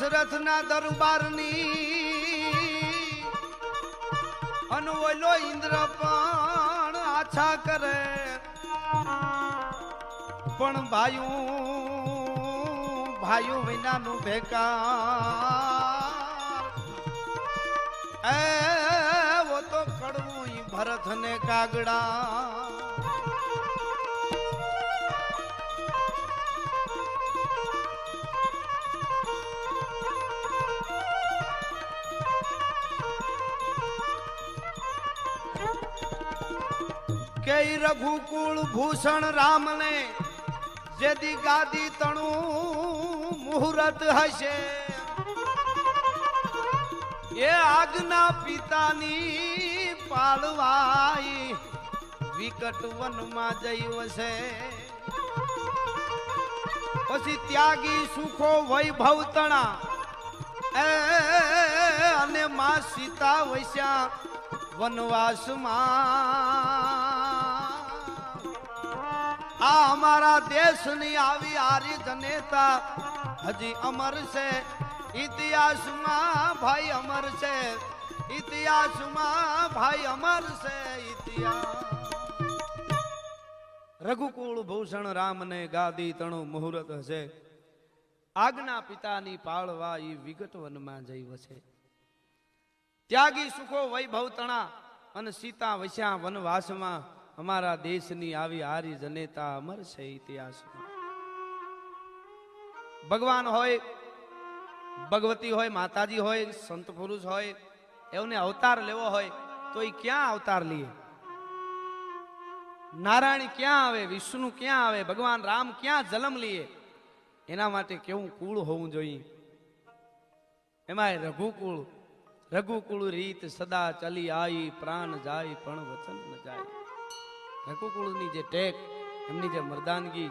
ભરતના દરબારની અનવોલો ઇન્દ્ર પણ આછા કરે. પણ ભાયું ભાયું વિનાનું ભેકા એ તો કડવું ભરતને ભરત ને કાગડા. કે રઘુકુળ ભૂષણ રામને જેદી ગાદી તણું મુહૂર્ત હશે? એ આજ્ઞા પિતાની પાળવાઈ વિકટ વનમાં જઈ વસે પછી ત્યાગી સુખો વૈભવ તણા અને માં સીતા વૈશ્યા વનવાસમાં આ અમારા દેશની આવી આરી જનેતા હજી અમર છે. ઇતિહાસમાં ભાઈ અમર છે. ઇતિહાસમાં ભાઈ અમર છે ઇતિહાસ. રઘુકુળ ભૂષણ રામને ગાદી તણો મુહૂર્ત હશે આજ્ઞા પિતાની પાળવા ઈ વિગત વનમાં જઈ વસે ત્યાગી સુખો વૈભવ તણા અને સીતા વસ્યા વનવાસમાં અમારા દેશની આવી હારી જનેતા અમર છે ઇતિહાસમાં ભગવાન હોય, ભગવતી હોય, માતાજી હોય, સંત પુરુષ હોય એમને અવતાર લેવો હોય તો એ ક્યાં અવતાર લઈએ નારાયણ ક્યાં આવે, વિષ્ણુ ક્યાં આવે, ભગવાન રામ ક્યાં જન્મ લઈએ એના માટે કેવું કુળ હોવું જોઈએ? એમાં રઘુકુળ રઘુકુળ રીત સદા ચલી આઈ, પ્રાણ જાય પણ વચન ન જાય. રઘુકુળની જે ટેક, એમની જે મર્દાનગી,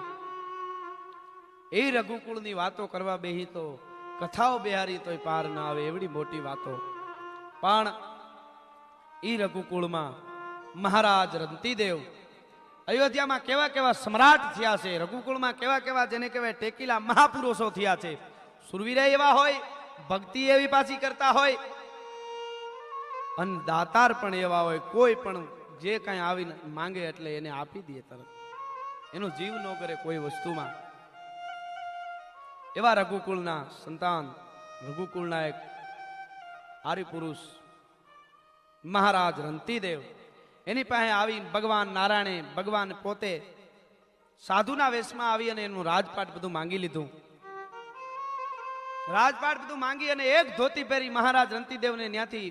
એ રઘુકુળની વાતો કરવા બેહી તો કથાઓ બિહારી તોય પાર ના આવે એવડી મોટી વાતો. પણ એ રઘુકુળમાં મહારાજ રંતીદેવ અયોધ્યામાં કેવા કેવા સમ્રાટ થયા છે, રઘુકુળમાં કેવા કેવા જેને કહેવાય ટેકીલા મહાપુરુષો થયા છે. સુરવીરા એવા હોય, ભક્તિ એવી પાછી કરતા હોય, અને દાતાર પણ એવા હોય, કોઈ પણ જે કાંઈ આવીને માંગે એટલે એને આપી દે તરત. એનો જીવ ન કરે કોઈ વસ્તુમાં. એવા રઘુકુળના સંતાન, રઘુકુળના એક આરિપુરુષ મહારાજ રંતીદેવ, એની પાસે આવી ભગવાન નારાયણે ભગવાન પોતે સાધુના વેશમાં આવી અને એનું રાજપાટ બધું માંગી લીધું. રાજપાટ બધું માંગી અને એક ધોતી પહેરી મહારાજ રંતીદેવને ત્યાંથી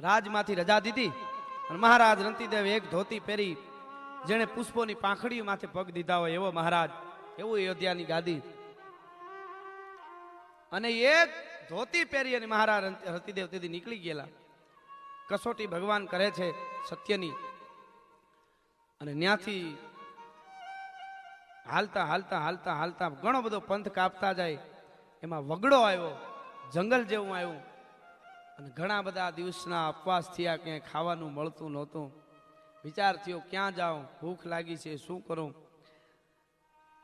રાજમાંથી રજા દીધી. અને મહારાજ રંતીદેવ એક ધોતી પહેરી જેણે પુષ્પોની પાંખડી માથે પગ દીધા હોય એવો મહારાજ, એવું અયોધ્યાની ગાદી. અને એક ધોતી પહેરી અને મહારાજ રંત- રતિદેવ તેથી નીકળી ગયેલા. કસોટી ભગવાન કરે છે સત્યની. અને ત્યાંથી હાલતા હાલતા હાલતા હાલતા ઘણો બધો પંથ કાપતા જાય. એમાં વગડો આવ્યો, જંગલ જેવું આવ્યું. અને ઘણા બધા દિવસના ઉપવાસ થયા, ક્યાંય ખાવાનું મળતું નહોતું. વિચાર થયો, ક્યાં જાઉં? ભૂખ લાગી છે, શું કરું?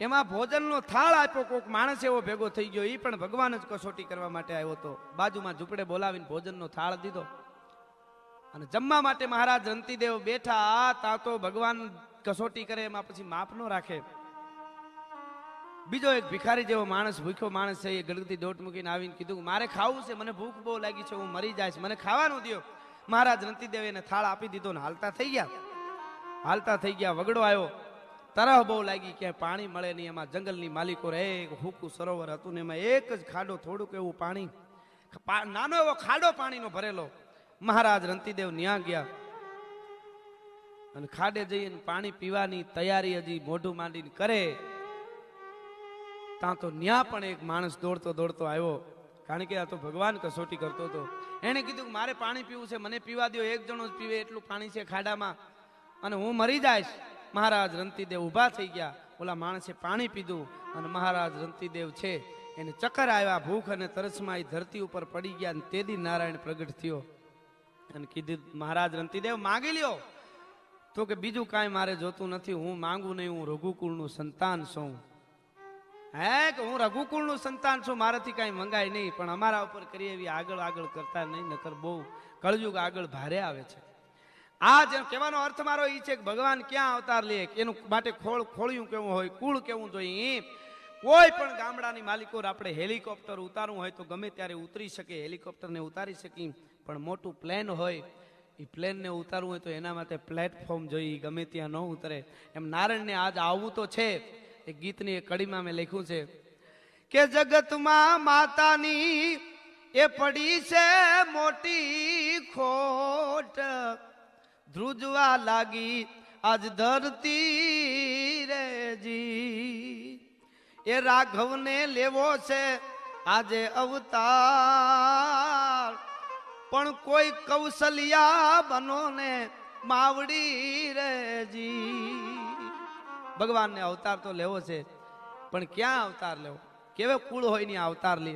એમાં ભોજનનો થાળ આપ્યો, કોઈક માણસ એવો ભેગો થઈ ગયો એ પણ ભગવાન જ કસોટી કરવા માટે આવ્યો હતો. બાજુમાં ઝૂંપડે બોલાવીને ભોજનનો થાળ દીધો. અને જમવા માટે મહારાજ રંતીદેવ બેઠા તા તો ભગવાન કસોટી કરે, એમાં પછી માફ ન રાખે. બીજો એક ભિખારી જેવો માણસ, ભૂખ્યો માણસ છે, એ ગળગતી દોટ મૂકીને આવીને કીધું મારે ખાવું છે, મને ભૂખ બહુ લાગી છે, હું મરી જાય મને ખાવાનું દો મહારાજ રંતીદેવ એને થાળ આપી દીધો ને હાલતા થઈ ગયા. હાલતા થઈ ગયા, વગડો આવ્યો. તરાહ બહુ લાગી કે પાણી મળે નહીં, એમાં જંગલની માલિકો રે, એક હુકું સરોવર હતું ને એમાં એક જ ખાડો, થોડુંક એવું પાણી. નાનો એવો ખાડો પાણીનો ભરેલો. મહારાજ રંતીદેવ ન્યા ગયા. અને ખાડે જઈને પાણી પીવાની તૈયારી હજી મોઢું માંડીને કરે. ત્યાં તો ન્યા પણ એક માણસ દોડતો દોડતો આવ્યો. કારણ કે આ તો ભગવાન કસોટી કરતો હતો. એણે કીધું મારે પાણી પીવું છે, મને પીવા દો એક જણો જ પીવે એટલું પાણી છે ખાડામાં. અને હું મરી જઈશ. મહારાજ રંતીદેવ ઊભા થઈ ગયા. ઓલા માણસે પાણી પીધું અને મહારાજ રંતીદેવ છે. એને ચક્કર આવ્યા, ભૂખ અને તરસમાં એ ધરતી ઉપર પડી ગયા અને તેદી નારાયણ પ્રગટ થયો. અને કીધું, મહારાજ રંતીદેવ, માગી લ્યો. તો કે બીજું કાંઈ મારે જોતું નથી. હું માંગુ નહીં, હું રઘુકુળનું સંતાન છું. હે કે હું રઘુકુળનું સંતાન છું, મારાથી કાંઈ મંગાય નહીં, પણ અમારા ઉપર કરીએ એવી આગળ આગળ કરતા નહીં, નકર બહુ કળયુગ આગળ ભારે આવે છે. આ જે કહેવાનો અર્થ મારો એ છે કે ભગવાન ક્યાં અવતાર લે એનું માટે ખોળ ખોળિયું કેવું હોય, કુળ કેવું જોઈએ કોઈ પણ ગામડાની માલિકો આપણે હેલિકોપ્ટર ઉતારવું હોય તો ગમે ત્યારે ઉતરી શકે, હેલિકોપ્ટરને ઉતારી શકી પણ મોટું પ્લેન હોય એ પ્લેનને ઉતારવું હોય તો એના માટે પ્લેટફોર્મ જોઈએ ગમે ત્યાં ન ઉતરે. એમ નારાયણને આજ આવવું તો છે એ ગીતની એ કડીમાં મેં લખ્યું છે, કે જગતમાં માતાની એ પડી છે મોટી ખોટ. ધ્રુજવા લાગી આજ ધરતી રેજી. એ રાઘવને લેવો છે આજે અવતાર. પણ કોઈ કૌશલ્યા બનો ને માવડી રેજી. ભગવાનને અવતાર તો લેવો છે, પણ ક્યાં અવતાર લેવો? કેવે કુળ હોયની અવતાર લે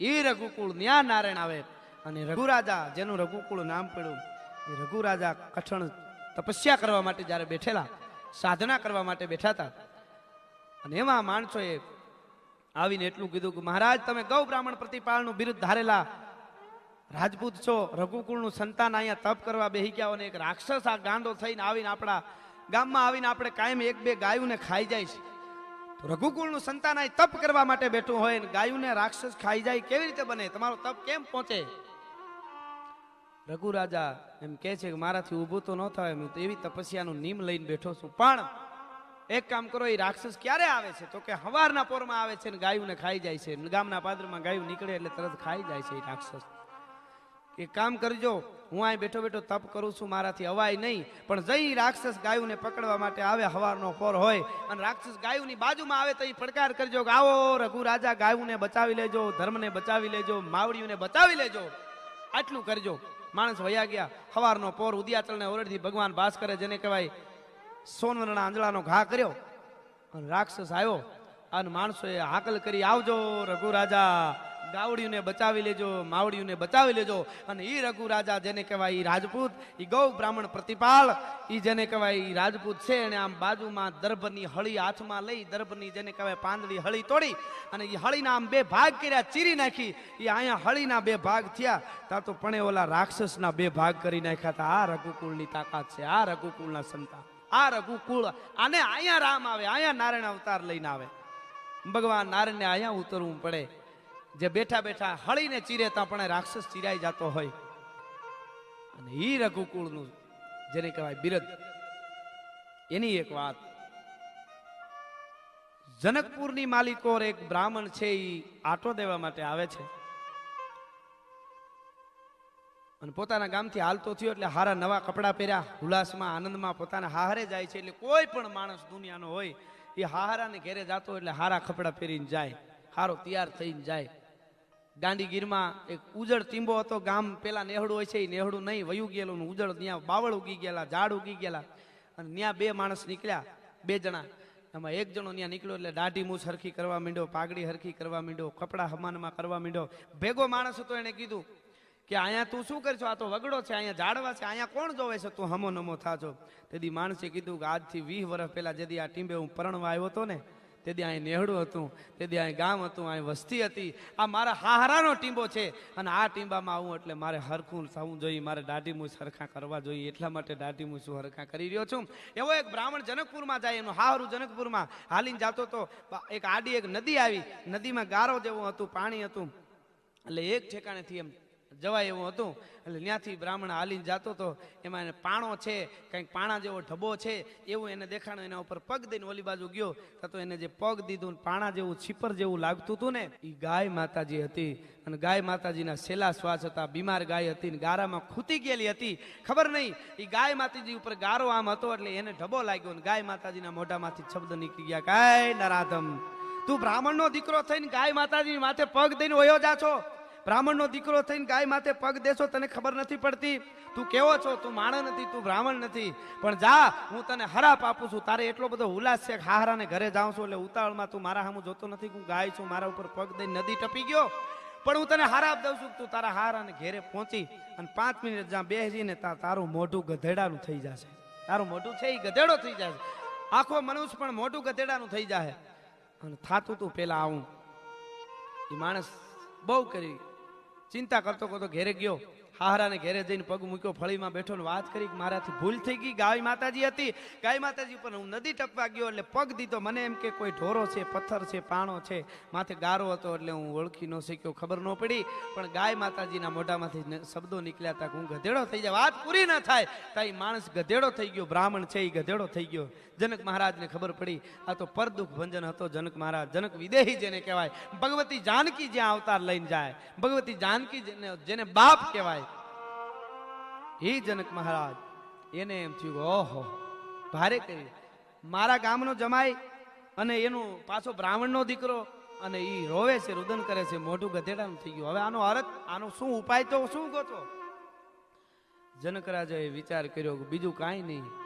એ રઘુકુળ, ન્યા નારાયણ આવે. અને રઘુરાજા, જેનું રઘુકુળ નામ પડ્યું, એ રઘુરાજા કઠણ તપસ્યા કરવા માટે જ્યારે બેઠેલા, સાધના કરવા માટે બેઠા હતા અને એમાં માણસોએ આવીને એટલું કીધું કે, મહારાજ, તમે ગૌ બ્રાહ્મણ પ્રતિપાળનું બિરુદ ધારેલા રાજપૂત છો, રઘુકુળનું સંતાન અહીંયા તપ કરવા બેહી ગયા અને એક રાક્ષસ આ ગાંડો થઈને આવીને આપણા ગામમાં આવીને આપણે કાયમ એક બે ગાયુંને ખાઈ જાય છે. રઘુકુળનું સંતાન આ તપ કરવા માટે બેઠું હોય ને ગાયુંને રાક્ષસ ખાઈ જાય, કેવી રીતે બને? તમારો તપ કેમ પહોંચે? રઘુ રાજા એમ કહે છે કે મારાથી ઊભું તો ન થાય, હું એવી તપસ્યાનું નીમ લઈને બેઠો છું. પણ એક કામ કરો, એ રાક્ષસ ક્યારે આવે છે? તો કે હવારના પોરમાં આવે છે ને ગાયુંને ખાઈ જાય છે. ગામના પાદરમાં ગાયું નીકળે એટલે તરત ખાઈ જાય છે એ રાક્ષસ. એક કામ કરજો, હું અહીં બેઠો બેઠો તપ કરું છું, મારાથી અવાય નહીં. પણ જઈ રાક્ષસ ગાયુંને પકડવા માટે આવે હવારનો પોર હોય અને રાક્ષસ ગાયુંની બાજુમાં આવે તો એ પડકાર કરજો કે આવો રઘુ રાજા બચાવી લેજો, ધર્મને બચાવી લેજો, માવડીઓને બચાવી લેજો. આટલું કરજો. માણસ વયા ગયા. હવારનો પોર ઉદિયાચળને ઓરડથી ભગવાન ભાસ કરે જેને કહેવાય સોનવરના આંજળાનો ઘા કર્યો અને રાક્ષસ આવ્યો અને માણસોએ હાકલ કરી, આવજો રઘુ રાજા ગાવડીઓને બચાવી લેજો, માવડીઓને બચાવી લેજો. અને એ રઘુ રાજા જેને કહેવાય એ રાજપૂત એ ગૌ બ્રાહ્મણ પ્રતિપાલ એ જેને કહેવાય એ રાજપૂત છે એને આમ બાજુમાં દર્ભની હળી હાથમાં લઈ, દર્ભની જેને કહેવાય પાંદડી હળી તોડી અને એ હળીના આમ બે ભાગ કર્યા, ચીરી નાખી. એ અહીંયા હળીના બે ભાગ થયા. તા તો પણ ઓલા રાક્ષસના બે ભાગ કરી નાખ્યા હતા આ રઘુકુળની તાકાત છે, આ રઘુકુળના સંતાન, આ રઘુકુળ આને અહીંયા રામ આવે, અહીંયા નારાયણ અવતાર લઈને આવે. ભગવાન નારાયણને અહીંયા ઉતરવું પડે. જે બેઠા બેઠા હળીને ચીરેતા પણ રાક્ષસ ચીરાઈ જતો હોય. અને ઈ રઘુકુળનું, જેને કહેવાય બિરદ. એની એક વાત. જનકપુરની માલિકોર એક બ્રાહ્મણ છે એ આટો દેવા માટે આવે છે. અને પોતાના ગામથી હાલતો થયો એટલે હારા નવા કપડાં પહેર્યા ઉલ્લાસમાં આનંદમાં પોતાના હારે જાય છે એટલે કોઈ પણ માણસ દુનિયાનો હોય એ હારાને ઘેરે જાતો એટલે હારા કપડાં પહેરીને જાય, હારો તૈયાર થઈને જાય. ગાંધીગીરમાં એક ઉજળ ટીંબો હતો. ગામ પેલા નેહડું હોય છે. એ નેહડું નહીં, વયું ગયેલું ઉજળ. ત્યાં બાવળ ઉગી ગયેલા, ઝાડ ઉગી ગયેલા અને ત્યાં બે માણસ નીકળ્યા, બે જણા. એમાં એક જણો ત્યાં નીકળ્યો એટલે દાઢી મૂછ હરખી કરવા માંડ્યો, પાઘડી હરખી કરવા માંડ્યો, કપડા હમાનમાં કરવા માંડ્યો. ભેગો માણસ હતો એને કીધું કે અહીંયા તું શું કરશો? આ તો વગડો છે, અહીંયા ઝાડવા છે, અહીંયા કોણ જોવે છે? તું હમો નમો થાજો. તેથી માણસે કીધું કે આજથી વીસ વર્ષ પહેલા જેથી આ ટીંબે હું પરણવા આવ્યો હતો ને તેથી અહીં નેહડું હતું તેથી અહીં ગામ હતું અહીં વસ્તી હતી. આ મારા હાહરાનો ટીંબો છે અને આ ટીંબામાં આવું એટલે મારે હરખું થવું જોઈએ, મારે દાઢી મૂછ હરખા કરવા જોઈએ, એટલા માટે દાઢી મૂછ હું કરી રહ્યો છું. એવો એક બ્રાહ્મણ જનકપુરમાં જાય, એનું હાહરું જનકપુરમાં હાલીને જતો તો એક આડી એક નદી આવી, નદીમાં ગારો જેવું હતું, પાણી હતું. એટલે એક ઠેકાણેથી એમ જવાય એવું હતું. એટલે ત્યાંથી બ્રાહ્મણ હાલીને જતો હતો એમાં એને પાણો છે, કંઈક પાણા જેવો ઢબો છે, એવું એને દેખાણો એના ઉપર પગ દઈને ઓલી બાજુ ગયો. તો એને જે પગ દીધું પાણા જેવું, છીપર જેવું લાગતું હતું ને એ ગાય માતાજી હતી. અને ગાય માતાજીના છેલ્લા શ્વાસ હતા, બીમાર ગાય હતી ને ગારામાં ખૂતી ગયેલી હતી. ખબર નહીં એ ગાય માતાજી ઉપર ગારો આમ હતો એટલે એને ઢબો લાગ્યો ને ગાય માતાજીના મોઢામાંથી શબ્દ નીકળી ગયા ગાય નરાધમ, તું બ્રાહ્મણનો દીકરો થઈને ગાય માતાજી માથે પગ દઈને વયો જા છો. બ્રાહ્મણનો દીકરો થઈને ગાય માથે પગ દેશો, તને ખબર નથી પડતી? તું કેવો છો? તું માણસ નથી, તું બ્રાહ્મણ નથી. પણ જા, હું તને હરાપ આપું છું. તારે એટલો બધો ઉલ્લાસ છે હાહરાને ઘરે જાઉં છું એટલે ઉતાવળમાં તું મારા સામું જોતો નથી હું ગાય છું, મારા ઉપર પગ દઈને નદી ટપી ગયો. પણ હું તને હારાપ દઉં છું તું તારા હારાને ઘેરે પહોંચી અને પાંચ મિનિટ જ્યાં બેસીને તારું મોઢું ગધેડાનું થઈ જશે. તારું મોઢું છે એ ગધેડો થઈ જશે. આખો મનુષ્ય પણ મોઢું ગધેડાનું થઈ જાય અને થાતું તું પેલા આવું. એ માણસ બહુ કરી ચિંતા કરતો કરતો ઘેરે ગયો. હાહરાને ઘેરે જઈને પગ મૂક્યો, ફળીમાં બેઠો ને વાત કરી મારાથી ભૂલ થઈ ગઈ, ગાય માતાજી હતી. ગાય માતાજી ઉપર હું નદી ટપવા ગયો એટલે પગ દીધો. મને એમ કે કોઈ ઢોરો છે, પથ્થર છે, પાણો છે, માથે ગારો હતો એટલે હું ઓળખી ન શક્યો, ખબર ન પડી. પણ ગાય માતાજીના મોઢામાંથી શબ્દો નીકળ્યા હતા હું ગધેડો થઈ જાય વાત પૂરી ન થાય. એ માણસ ગધેડો થઈ ગયો, બ્રાહ્મણ છે એ ગધેડો થઈ ગયો. જનક મહારાજને ખબર પડી, આ તો પરદુખ ભંજન હતો જનક મહારાજ. જનક વિદેહી જેને કહેવાય. ભગવતી જાનકી જ્યાં અવતાર લઈને જાય. ભગવતી જાનકી જેને જેને બાપ કહેવાય. એ જનક મહારાજ. એને એમ થયું, ઓહો, ભારે કરી. મારા ગામનો જમાઈ અને એનું પાછો બ્રાહ્મણનો દીકરો અને એ રોવે છે, રુદન કરે છે, મોઢું ગધેડાનું થઈ ગયું. હવે આનો અર્થ, આનો શું ઉપાય તો શું ગોતો? જનક રાજાએ વિચાર કર્યો કે બીજું કાંઈ નહીં.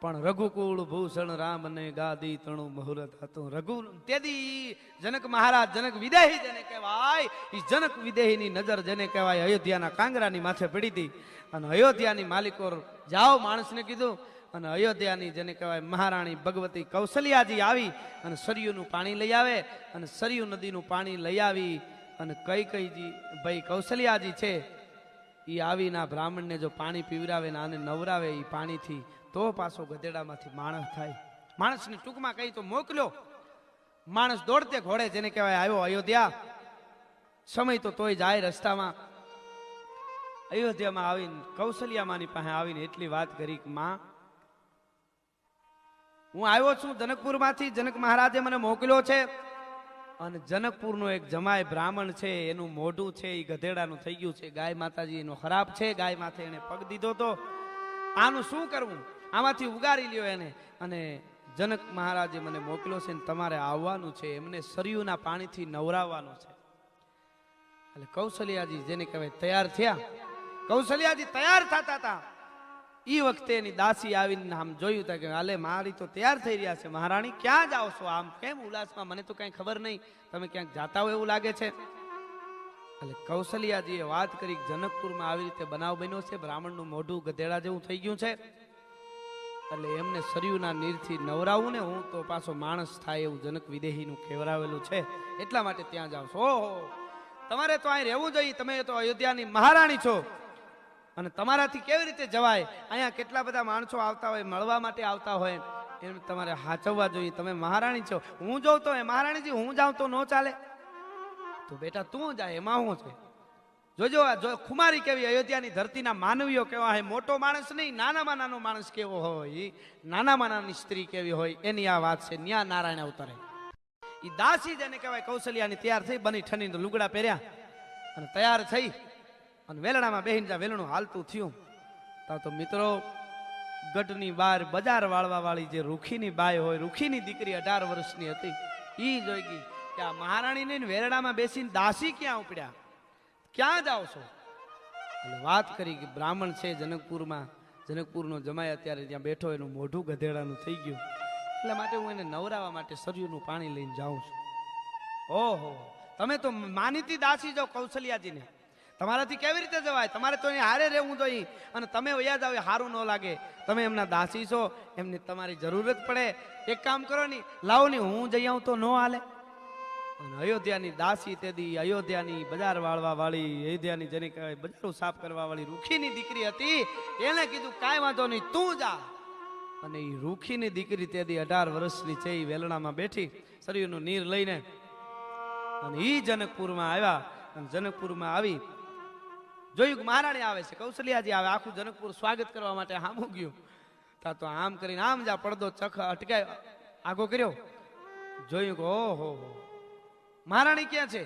પણ રઘુકુળ ભૂષણ રામ અને ગાદી તણુ મુહૂર્ત હતું. રઘુ તેદી જનક મહારાજ, જનક વિદેહી જેને કહેવાય એ જનક વિદેહીની નજર જેને કહેવાય, અયોધ્યાના કાંગરાની માથે પડી હતી. અને અયોધ્યાની માલિકો જાઓ માણસને કીધું. અને અયોધ્યાની જેને કહેવાય મહારાણી ભગવતી કૌશલ્યાજી આવી અને સરયુનું પાણી લઈ આવે. અને સરયુ નદીનું પાણી લઈ આવી અને કઈ કઈજી ભાઈ કૌશલ્યાજી છે એ આવીને આ બ્રાહ્મણને જો પાણી પીવરાવે ને આને નવરાવે એ પાણીથી તો પાછો ગધેડામાંથી માણસ થાય. માણસને ટૂંકમાં કહી તો મોકલ્યો. માણસ દોડતે ઘોડે જેને કહેવાય આવ્યો અયોધ્યા. સમય તો તોય જાય રસ્તામાં. અયોધ્યામાં આવીને કૌશલ્યામાની પાસે આવીને એટલી વાત કરી માં, હું આવ્યો છું જનકપુરમાંથી. જનક મહારાજે મને મોકલ્યો છે. અને જનકપુરનો એક જમાય બ્રાહ્મણ છે. એનું મોઢું છે એ ગધેડાનું થઈ ગયું છે. ગાય માતાજી એનો ખરાબ છે. ગાય માથે એને પગ દીધો તો. આનું શું કરવું? આમાંથી ઉગારી લ્યો એને. અને જનક મહારાજે મને મોકલ્યો છે ને તમારે આવવાનું છે, એમને સરયુના પાણીથી નવરાવવાનું છે. એટલે કૌશલ્યાજી જેને કહેવાય તૈયાર થયા. કૌશલ્યાજી તૈયાર થતા હતા. એ વખતે એની દાસી આવીને આમ જોયું તા કે હાલે મારી તો તૈયાર થઈ રહ્યા છે મહારાણી, ક્યાં જાઓ છો આમ? કેમ ઉલ્લાસમાં? મને તો કઈ ખબર નહીં. તમે ક્યાંક જાતા હોય એવું લાગે છે? એટલે કૌશલ્યાજીએ વાત કરી જનકપુરમાં આવી રીતે બનાવ બન્યો છે, બ્રાહ્મણનું મોઢું ગધેડા જેવું થઈ ગયું છે. એટલે એમને સરયુના નીરથી નવરાવું ને હું તો પાછો માણસ થાય એવું જનક વિદેહીનું કહેવરાવેલું છે. એટલા માટે ત્યાં જાઉં છો. ઓહો. તમારે તો અહીં રહેવું જોઈએ. તમે તો અયોધ્યાની મહારાણી છો. અને તમારાથી કેવી રીતે જવાય? અહીંયા કેટલા બધા માણસો આવતા હોય, મળવા માટે આવતા હોય. એમ તમારે હાચવવા જોઈએ. તમે મહારાણી છો. હું જાઉં તો એ મહારાણીજી, હું જાઉં તો ન ચાલે. તો બેટા તું જાય, એમાં શું છે? જોજો જો ખુમારી કેવી અયોધ્યાની ધરતીના માનવીઓ કેવા હોય, મોટો માણસ નહીં, નાનામાં નાનો માણસ કેવો હોય, નાનામાં નાની સ્ત્રી કેવી હોય, એની આ વાત છે, ન્યા નારાયણ અવતરે. એ દાસી જેને કહેવાય, કૌશલ્યાની તૈયાર થઈ, બની ઠની લુગડા પહેર્યા અને તૈયાર થઈ અને વેલણામાં બેહીને જ્યાં વેલણું હાલતું થયું તા તો મિત્રો ગઢની બહાર બજાર વાળવા વાળી જે રૂખીની બાય હોય, રૂખીની દીકરી અઢાર વર્ષની હતી એ જોઈ ગઈ કે આ મહારાણીને વેરડામાં બેસીને દાસી ક્યાં ઉપડ્યા? ક્યાં જાઓ છો? એટલે વાત કરી કે બ્રાહ્મણ છે જનકપુરમાં. જનકપુરનો જમાય અત્યારે ત્યાં બેઠો એનું મોઢું ગધેડાનું થઈ ગયું. એટલે માટે હું એને નવરાવા માટે સરયુનું પાણી લઈને જાઉં છું. ઓહો, તમે તો માનીતી દાસી જાઓ કૌશલ્યાજીને. તમારાથી કેવી રીતે જવાય? તમારે તો અહીં હારે રહેવું જોઈએ. અને તમે વયા જાવ હારું ન લાગે. તમે એમના દાસી છો, એમને તમારી જરૂરત પડે. એક કામ કરો ની, લાવો ની હું જઈ આવું તો ન હાલે. અને અયોધ્યાની દાસી તેદી અયોધ્યાની બજાર વાળવા વાળી, અયોધ્યાની જેને કહેવાય બજારો સાફ કરવા વાળી રૂખીની દીકરી હતી, એને કીધું, કાંઈ વાંધો નહીં, તું જા. અને એ રૂખીની દીકરી તેદી અઢાર વર્ષની છે એ વેલણામાં બેઠી, શરીરનું નીર લઈને. અને એ જનકપુરમાં આવ્યા, અને જનકપુરમાં આવી, જોયું મહારાણી આવે છે, કૌશલ્યાજી આવે, આખું જનકપુર સ્વાગત કરવા માટે હામું ગયું તા તો આમ કરીને આમ જા પડદો ચખ અટકાય, આગો કર્યો. જોયું કે ઓહો હો મહારાણી ક્યાં છે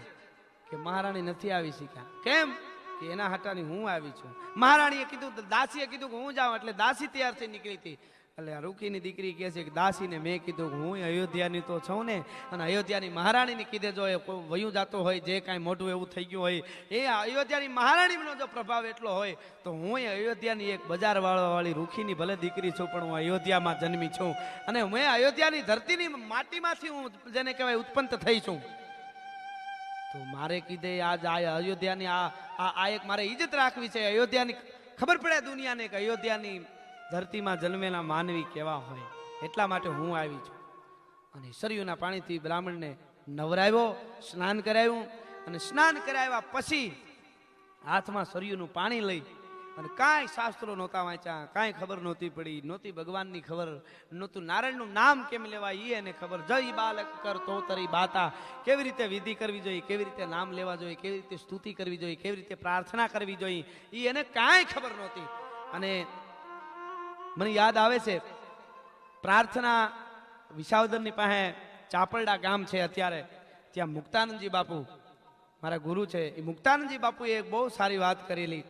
કે મહારાણી નથી આવી શીખ્યા. કેમ? કે એના હટાની હું આવી છું. મહારાણીએ કીધું દાસીએ કીધું કે હું જાઉં એટલે દાસી તૈયાર થઈ નીકળી હતી. એટલે રૂકીની દીકરી કહે છે કે દાસીને મેં કીધું કે હું અયોધ્યાની તો છું ને, અને અયોધ્યાની મહારાણીની કીધે જો એ વયું જતો હોય, જે કાંઈ મોટું એવું થઈ ગયું હોય, એ અયોધ્યાની મહારાણીનો જો પ્રભાવ એટલો હોય, તો હું અયોધ્યાની એક બજાર વાળી રૂખીની ભલે દીકરી છું, પણ હું અયોધ્યામાં જન્મી છું. અને હું અયોધ્યાની ધરતીની માટીમાંથી હું જેને કહેવાય ઉત્પન્ન થઈ છું. તો મારે કીધે આજ આ અયોધ્યાની આ આ એક મારે ઇજ્જત રાખવી છે. અયોધ્યાની ખબર પડે દુનિયાને કે અયોધ્યાની ધરતીમાં જન્મેલા માનવી કેવા હોય. એટલા માટે હું આવી છું. અને સરયુના પાણીથી બ્રાહ્મણને નવરાવ્યો, સ્નાન કરાવ્યું. અને સ્નાન કરાવ્યા પછી હાથમાં સરયુનું પાણી લઈ અને કાંઈ શાસ્ત્રો નહોતા વાંચ્યા, કાંઈ ખબર નહોતી પડી, નહોતી ભગવાનની ખબર, નહોતું નારાયણનું નામ કેમ લેવાય એ એને ખબર. જય બાલક કર તો તરી બાતા. કેવી રીતે વિધિ કરવી જોઈએ, કેવી રીતે નામ લેવા જોઈએ, કેવી રીતે સ્તુતિ કરવી જોઈએ, કેવી રીતે પ્રાર્થના કરવી જોઈએ એ એને કાંઈ ખબર નહોતી. અને મને યાદ આવે છે, પ્રાર્થના વિસાવદરની પાસે ચાપરડા ગામ છે અત્યારે, ત્યાં મુક્તાનંદજી બાપુ, મારા ગુરુ છે. એ મુક્તાનંદજી બાપુએ બહુ સારી વાત કરેલી.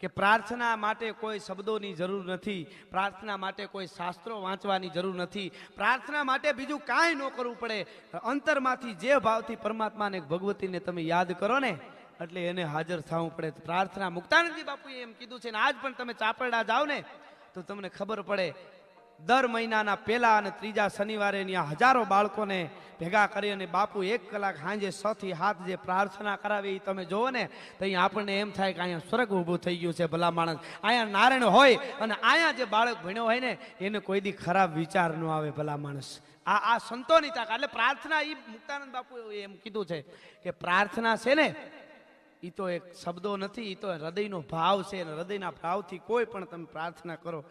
કે પ્રાર્થના માટે કોઈ શબ્દોની જરૂર નથી, પ્રાર્થના માટે કોઈ શાસ્ત્રો વાંચવાની જરૂર નથી, પ્રાર્થના માટે બીજું કાંઈ ન કરવું પડે. અંતરમાંથી જે ભાવથી પરમાત્માને ભગવતીને તમે યાદ કરો ને, એટલે એને હાજર થવું પડે. પ્રાર્થના મુક્તાનંદજી બાપુએ એમ કીધું છે ને, આજ પણ તમે ચાપરડા જાઓ ને, તો તમને ખબર પડે દર મહિનાના પહેલા અને ત્રીજા શનિવારે ત્યાં હજારો બાળકોને ભેગા કરી અને બાપુ એક કલાક સાંજે છ થી હાથ જે પ્રાર્થના કરાવે એ તમે જોવો ને, તો અહીંયા આપણને એમ થાય કે અહીંયા સ્વર્ગ ઊભું થઈ ગયું છે ભલા માણસ. અહીંયા નારાયણ હોય અને અહીંયા જે બાળક ભણ્યો હોય ને, એને કોઈ દી ખરાબ વિચાર ન આવે ભલા માણસ. આ આ સંતોની તાકાત. એટલે પ્રાર્થના એ મુક્તાનંદ બાપુ એમ કીધું છે કે પ્રાર્થના છે ને એ તો એક શબ્દો નથી એ તો હૃદયનો ભાવ છે અને હૃદયના ભાવથી કોઈ પણ તમે પ્રાર્થના કરો.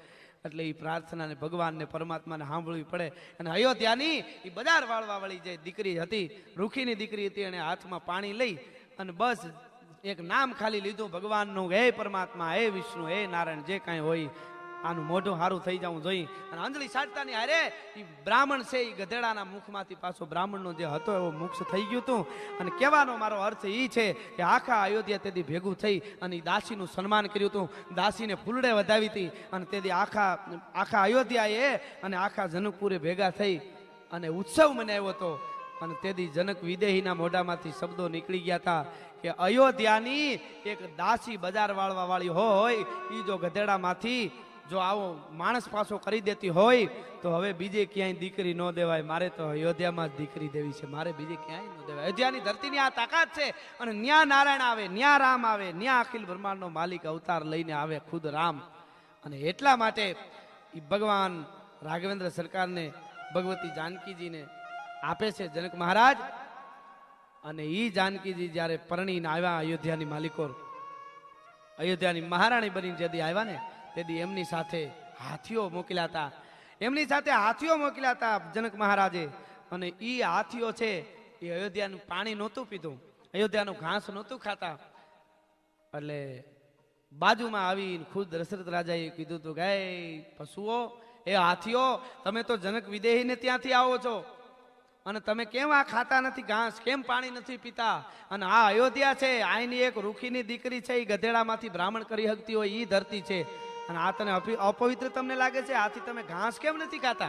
એટલે એ પ્રાર્થનાને ભગવાનને પરમાત્માને સાંભળવી પડે. અને અયોધ્યાની એ બજાર વાળવા વાળી જે દીકરી હતી, રૂખીની દીકરી હતી અને હાથમાં પાણી લઈ અને બસ એક નામ ખાલી લીધું, ભગવાનનું, હે પરમાત્મા, હે વિષ્ણુ, હે નારાયણ, જે કાંઈ હોય આનું મોઢું સારું થઈ જવું જોઈએ અને અંજલિ સાટતાની હારે એ બ્રાહ્મણ છે એ ગધેડાના મુખમાંથી પાછો બ્રાહ્મણનો જે હતો એવો મુક્ષ થઈ ગયું હતું અને કહેવાનો મારો અર્થ એ છે કે આખા અયોધ્યા તેથી ભેગું થઈ અને એ દાસીનું સન્માન કર્યું હતું દાસીને ફૂલડે વધાવી હતી અને તેથી આખા આખા અયોધ્યાએ અને આખા જનકપુરે ભેગા થઈ અને ઉત્સવ મનાવ્યો હતો. અને તેથી જનક વિદેહીના મોઢામાંથી શબ્દો નીકળી ગયા હતા કે અયોધ્યાની એક દાસી બજાર વાળવા વાળી હોય એ જો ગધેડામાંથી જો આવો માણસ પાછો કરી દેતી હોય, તો હવે બીજે ક્યાંય દીકરી ન દેવાય. મારે તો અયોધ્યામાં જ દીકરી દેવી છે. મારે બીજે ક્યાંય ન દેવાય. અયોધ્યાની ધરતીની આ તાકાત છે અને ન્યા નારાયણ આવે, ન્યા રામ આવે, ન્યા અખિલ બ્રહ્માંડનો માલિક અવતાર લઈને આવે ખુદ રામ. અને એટલા માટે એ ભગવાન રાઘવેન્દ્ર સરકારને, ભગવતી જાનકીજીને આપે છે જનક મહારાજ. અને એ જાનકીજી જ્યારે પરણીને આવ્યા અયોધ્યાની માલિકો, અયોધ્યાની મહારાણી બની જદી આવ્યા ને તેથી એમની સાથે હાથીઓ મોકલ્યા હતા. એમની સાથે હાથીઓ મોકલ્યા હતા જનક મહારાજે. અને એ હાથીઓ છે, એ અયોધ્યાનું પાણી નહોતું પીધું. અયોધ્યાનું ઘાસ નહોતું ખાતા. એટલે બાજુમાં આવીને ખુદ દશરથ રાજાએ કીધું હતું કે પશુઓ, એ હાથીઓ, તમે તો જનક વિદેહીને ત્યાંથી આવો છો. અને તમે કેમ આ ખાતા નથી, ઘાસ કેમ પાણી નથી પીતા? અને આ અયોધ્યા છે આની એક રૂખીની દીકરી છે એ ગધેડામાંથી બ્રાહ્મણ કરી શકતી હોય એ ધરતી છે. અને આ તને અપવિ- અપવિત્ર તમને લાગે છે? આથી તમે ઘાસ કેમ નથી ખાતા?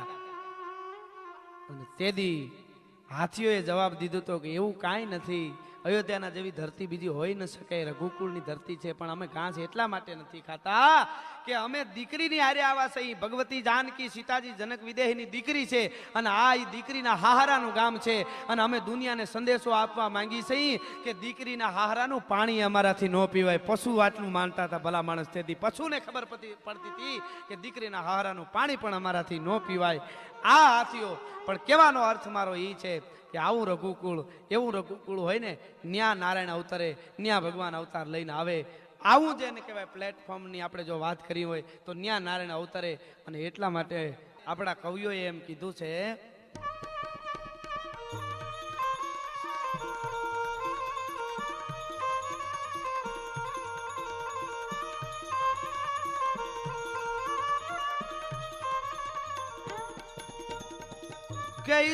અને તેદી હાથીઓએ જવાબ દીધો તો કે એવું કાંઈ નથી. અયોધ્યાના જેવી ધરતી બીજી હોઈ ન શકે રઘુકુળની ધરતી છે, પણ અમે ઘાસ એટલા માટે નથી ખાતા કે અમે દીકરીની હારે આવા છે. ભગવતી જાનકી સીતાજી જનક વિદેહની દીકરી છે અને આ એ દીકરીના હાહરાનું ગામ છે અને અમે દુનિયાને સંદેશો આપવા માંગી છીએ કે દીકરીના હાહરાનું પાણી અમારાથી ન પીવાય. પશુ આટલું માનતા હતા ભલા માણસ તેથી પશુને ખબર પડતી હતી કે દીકરીના હાહરાનું પાણી પણ અમારાથી ન પીવાય. આ હાથીઓ, પણ કહેવાનો અર્થ મારો એ છે કે આવું રઘુકુળ, એવું રઘુકુળ હોય ને, ન્યા નારાયણ અવતરે, ન્યા ભગવાન અવતાર લઈને આવે. આવું જેને કહેવાય પ્લેટફોર્મની આપણે જો વાત કરી હોય, તો ન્યા નારાયણ અવતરે, અને એટલા માટે આપણા કવિઓએ એમ કીધું છે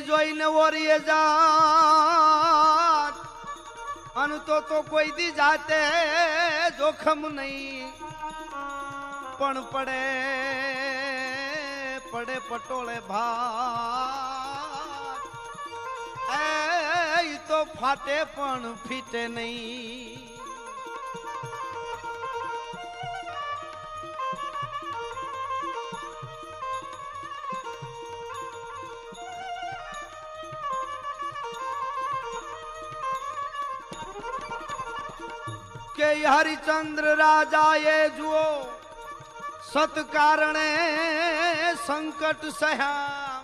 જોઈને ઓરીએ જાત. અન તો તો કોઈ દી જાતે જોખમ નહીં. પણ પડે પડે પટોળે ભાત. એ તો ફાટે પણ ફીટે નહીં. કે હરિચંદ્ર રાજાએ જુઓ. સત્કારણે સંકટ સહ્યા.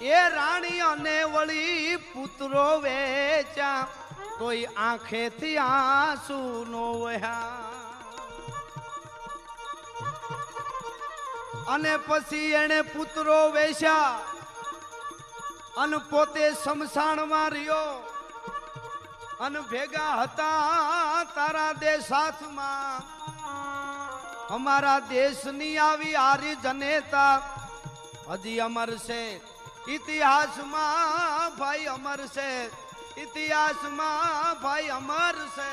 એ રાણી અને વળી પુત્રો વેચા તોય આંખેથી આંસુ નો વહ્યા. અને પછી એને પુત્રો વેચ્યા. અને પોતે શમશાનમાં રહ્યો. અને ભેગા હતા તારા દેશ સાથમાં. અમારા દેશની આવી આરી જનેતા. હજી અમર છે, ઇતિહાસમાં ભાઈ અમર છે, ઇતિહાસમાં ભાઈ અમર છે